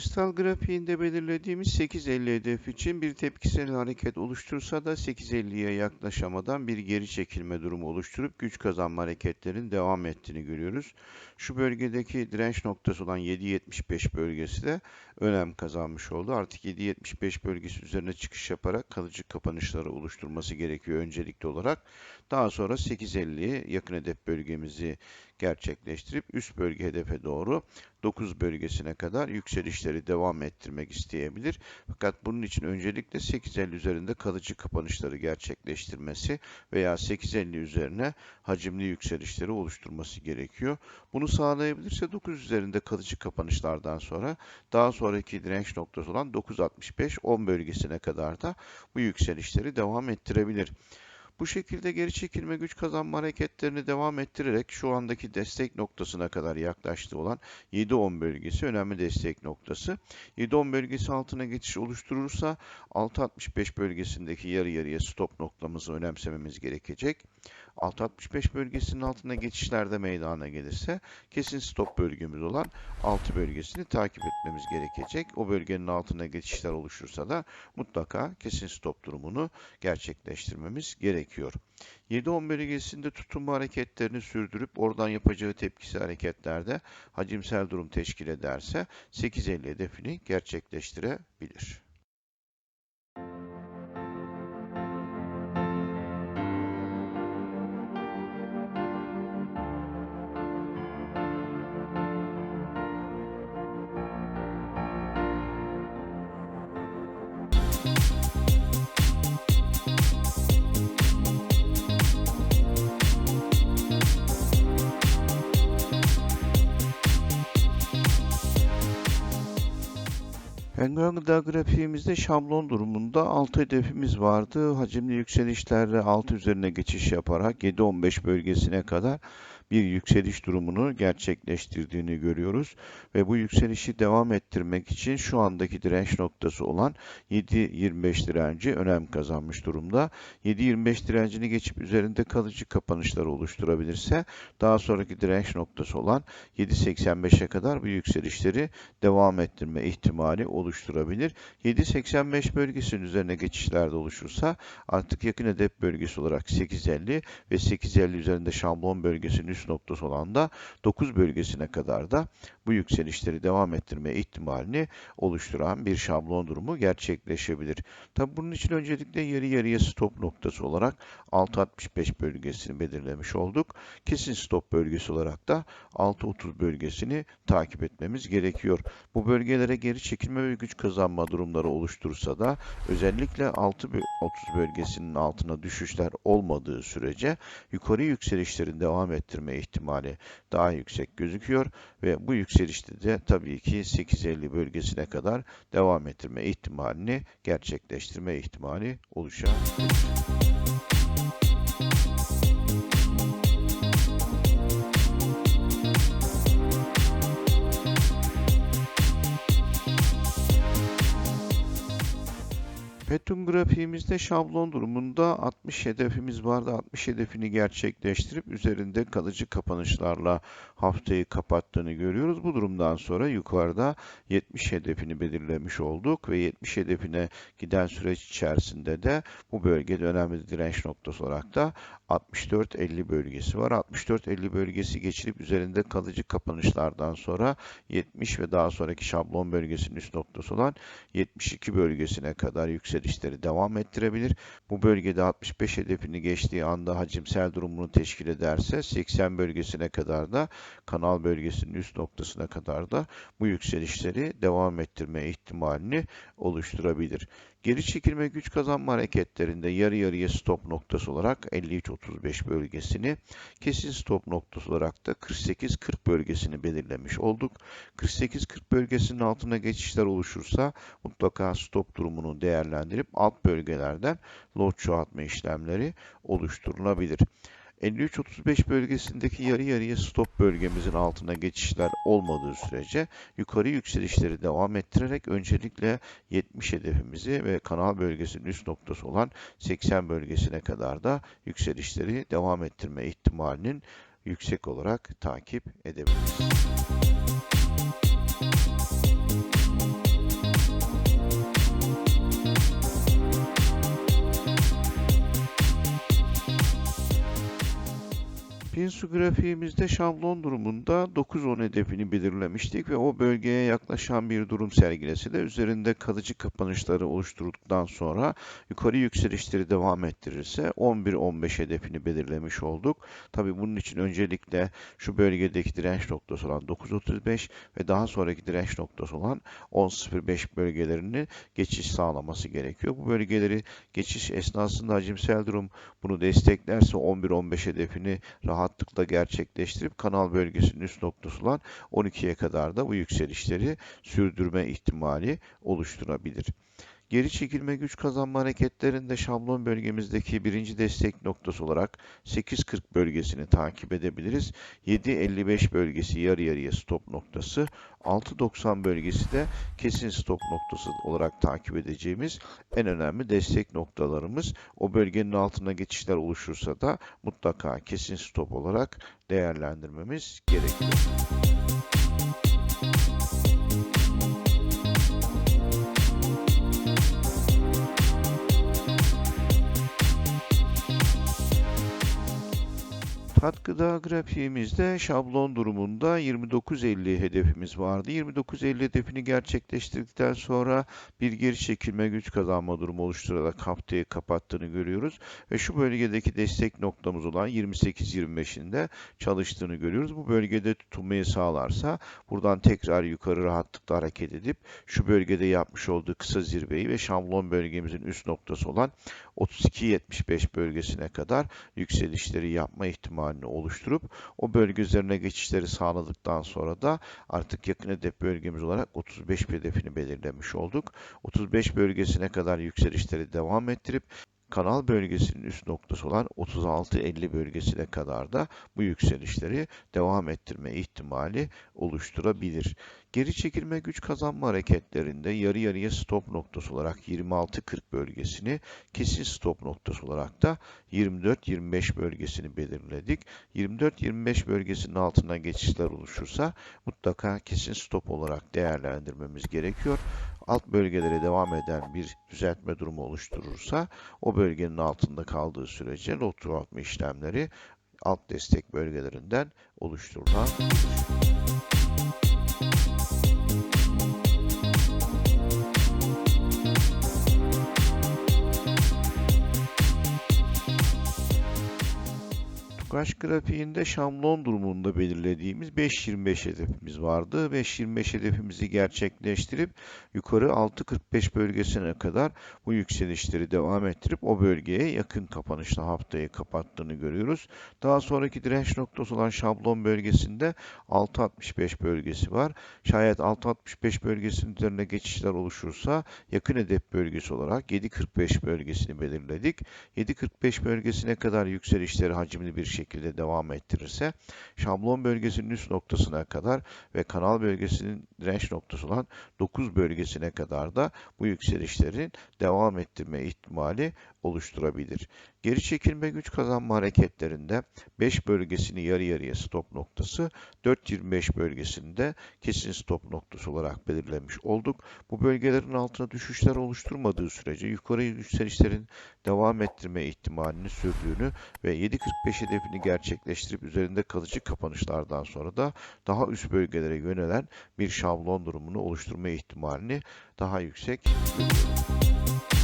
Kristal grafiğinde belirlediğimiz 8.50 hedef için bir tepkisel hareket oluştursa da 8.50'ye yaklaşamadan bir geri çekilme durumu oluşturup güç kazanma hareketlerinin devam ettiğini görüyoruz. Şu bölgedeki direnç noktası olan 7.75 bölgesi de önem kazanmış oldu. Artık 7.75 bölgesi üzerine çıkış yaparak kalıcı kapanışları oluşturması gerekiyor öncelikli olarak. Daha sonra 8.50'ye yakın hedef bölgemizi gerçekleştirip üst bölge hedefe doğru 9 bölgesine kadar yükselişleri devam ettirmek isteyebilir. Fakat bunun için öncelikle 8.50 üzerinde kalıcı kapanışları gerçekleştirmesi veya 8.50 üzerine hacimli yükselişleri oluşturması gerekiyor. Bunu sağlayabilirse 9 üzerinde kalıcı kapanışlardan sonra daha sonraki direnç noktası olan 9.65-10 bölgesine kadar da bu yükselişleri devam ettirebilir. Bu şekilde geri çekilme güç kazanma hareketlerini devam ettirerek şu andaki destek noktasına kadar yaklaştığı olan 7-10 bölgesi önemli destek noktası. 7-10 bölgesi altına geçiş oluşturursa 6.65 bölgesindeki yarı yarıya stop noktamızı önemsememiz gerekecek. 6.65 bölgesinin altına geçişlerde meydana gelirse kesin stop bölgemiz olan 6 bölgesini takip etmemiz gerekecek. O bölgenin altına geçişler oluşursa da mutlaka kesin stop durumunu gerçekleştirmemiz gerekiyor. 7-10 bölgesinde tutunma hareketlerini sürdürüp oradan yapacağı tepkisi hareketlerde hacimsel durum teşkil ederse 8.50 hedefini gerçekleştirebilir. Penguin grafiğimizde şablon durumunda 6 hedefimiz vardı. Hacimli yükselişlerle 6 üzerine geçiş yaparak 7-15 bölgesine kadar bir yükseliş durumunu gerçekleştirdiğini görüyoruz. Ve bu yükselişi devam ettirmek için şu andaki direnç noktası olan 7.25 direnci önem kazanmış durumda. 7.25 direncini geçip üzerinde kalıcı kapanışlar oluşturabilirse daha sonraki direnç noktası olan 7.85'e kadar bu yükselişleri devam ettirme ihtimali oluşturabilir. 7.85 bölgesinin üzerine geçişlerde oluşursa artık yakın hedef bölgesi olarak 8.50 ve 8.50 üzerinde şablon bölgesinin üst noktası olan da 9 bölgesine kadar da bu yükselişleri devam ettirme ihtimalini oluşturan bir şablon durumu gerçekleşebilir. Tabi bunun için öncelikle yarı yarıya stop noktası olarak 6.65 bölgesini belirlemiş olduk. Kesin stop bölgesi olarak da 6.30 bölgesini takip etmemiz gerekiyor. Bu bölgelere geri çekilme ve güç kazanma durumları oluşturursa da özellikle 6.30 bölgesinin altına düşüşler olmadığı sürece yukarı yükselişlerin devam ettirme ihtimali daha yüksek gözüküyor ve bu yükselişte de tabii ki 8.50 bölgesine kadar devam ettirme ihtimalini gerçekleştirme ihtimali oluşabilir. Petum grafiğimizde şablon durumunda 60 hedefimiz vardı. 60 hedefini gerçekleştirip üzerinde kalıcı kapanışlarla haftayı kapattığını görüyoruz. Bu durumdan sonra yukarıda 70 hedefini belirlemiş olduk ve 70 hedefine giden süreç içerisinde de bu bölgede önemli direnç noktası olarak da 64-50 bölgesi var. 64-50 bölgesi geçilip üzerinde kalıcı kapanışlardan sonra 70 ve daha sonraki şablon bölgesinin üst noktası olan 72 bölgesine kadar yükselişleri devam ettirebilir. Bu bölgede 65 hedefini geçtiği anda hacimsel durumunu teşkil ederse 80 bölgesine kadar da kanal bölgesinin üst noktasına kadar da bu yükselişleri devam ettirme ihtimalini oluşturabilir. Geri çekilme güç kazanma hareketlerinde yarı yarıya stop noktası olarak 53-35 bölgesini, kesin stop noktası olarak da 48-40 bölgesini belirlemiş olduk. 48-40 bölgesinin altına geçişler oluşursa mutlaka stop durumunu değerlendirip alt bölgelerden lot çoğaltma işlemleri oluşturulabilir. 53-35 bölgesindeki yarı yarıya stop bölgemizin altına geçişler olmadığı sürece yukarı yükselişleri devam ettirerek öncelikle 70 hedefimizi ve kanal bölgesinin üst noktası olan 80 bölgesine kadar da yükselişleri devam ettirme ihtimalinin yüksek olarak takip edebiliriz. Pinsu grafiğimizde şablon durumunda 9-10 hedefini belirlemiştik ve o bölgeye yaklaşan bir durum sergilese de üzerinde kalıcı kapanışları oluşturduktan sonra yukarı yükselişleri devam ettirirse 11-15 hedefini belirlemiş olduk. Tabi bunun için öncelikle şu bölgedeki direnç noktası olan 9.35 ve daha sonraki direnç noktası olan 10.05 bölgelerini geçiş sağlaması gerekiyor. Bu bölgeleri geçiş esnasında hacimsel durum bunu desteklerse 11-15 hedefini rahatlıkla gerçekleştirip kanal bölgesinin üst noktası olan 12'ye kadar da bu yükselişleri sürdürme ihtimali oluşturabilir. Geri çekilme güç kazanma hareketlerinde şablon bölgemizdeki birinci destek noktası olarak 8.40 bölgesini takip edebiliriz. 7.55 bölgesi yarı yarıya stop noktası. 6.90 bölgesi de kesin stop noktası olarak takip edeceğimiz en önemli destek noktalarımız. O bölgenin altına geçişler oluşursa da mutlaka kesin stop olarak değerlendirmemiz gerekiyor. Katkıda grafiğimizde şablon durumunda 29.50 hedefimiz vardı. 29.50 hedefini gerçekleştirdikten sonra bir geri çekilme güç kazanma durumu oluşturarak haftayı kapattığını görüyoruz. Ve şu bölgedeki destek noktamız olan 28.25'in de çalıştığını görüyoruz. Bu bölgede tutunmayı sağlarsa buradan tekrar yukarı rahatlıkla hareket edip şu bölgede yapmış olduğu kısa zirveyi ve şablon bölgemizin üst noktası olan 32.75 bölgesine kadar yükselişleri yapma ihtimalini oluşturup o bölge üzerine geçişleri sağladıktan sonra da artık yakın hedef bölgemiz olarak 35 hedefini belirlemiş olduk. 35 bölgesine kadar yükselişleri devam ettirip kanal bölgesinin üst noktası olan 36-50 bölgesine kadar da bu yükselişleri devam ettirme ihtimali oluşturabilir. Geri çekilme güç kazanma hareketlerinde yarı yarıya stop noktası olarak 26-40 bölgesini, kesin stop noktası olarak da 24-25 bölgesini belirledik. 24-25 bölgesinin altına geçişler oluşursa mutlaka kesin stop olarak değerlendirmemiz gerekiyor alt bölgelere devam eden bir düzeltme durumu oluşturursa o bölgenin altında kaldığı sürece lot çoğaltma işlemleri alt destek bölgelerinden oluşturulabilir. Kaş grafiğinde şamlon durumunda belirlediğimiz 5.25 hedefimiz vardı. 5.25 hedefimizi gerçekleştirip yukarı 6.45 bölgesine kadar bu yükselişleri devam ettirip o bölgeye yakın kapanışla haftayı kapattığını görüyoruz. Daha sonraki direnç noktası olan şablon bölgesinde 6.65 bölgesi var. Şayet 6.65 bölgesinin üzerine geçişler oluşursa yakın hedef bölgesi olarak 7.45 bölgesini belirledik. 7.45 bölgesine kadar yükselişleri hacimli bir şekilde devam ettirirse şablon bölgesinin üst noktasına kadar ve kanal bölgesinin direnç noktası olan 9 bölgesine kadar da bu yükselişlerin devam ettirme ihtimali oluşturabilir. Geri çekilme güç kazanma hareketlerinde 5 bölgesini yarı yarıya stop noktası, 4.25 bölgesinde kesin stop noktası olarak belirlemiş olduk. Bu bölgelerin altına düşüşler oluşturmadığı sürece yukarı yükselişlerin devam ettirme ihtimalini sürdüğünü ve 7.45 hedefini gerçekleştirip üzerinde kalıcı kapanışlardan sonra da daha üst bölgelere yönelen bir şablon durumunu oluşturma ihtimalini daha yüksek görüyorum.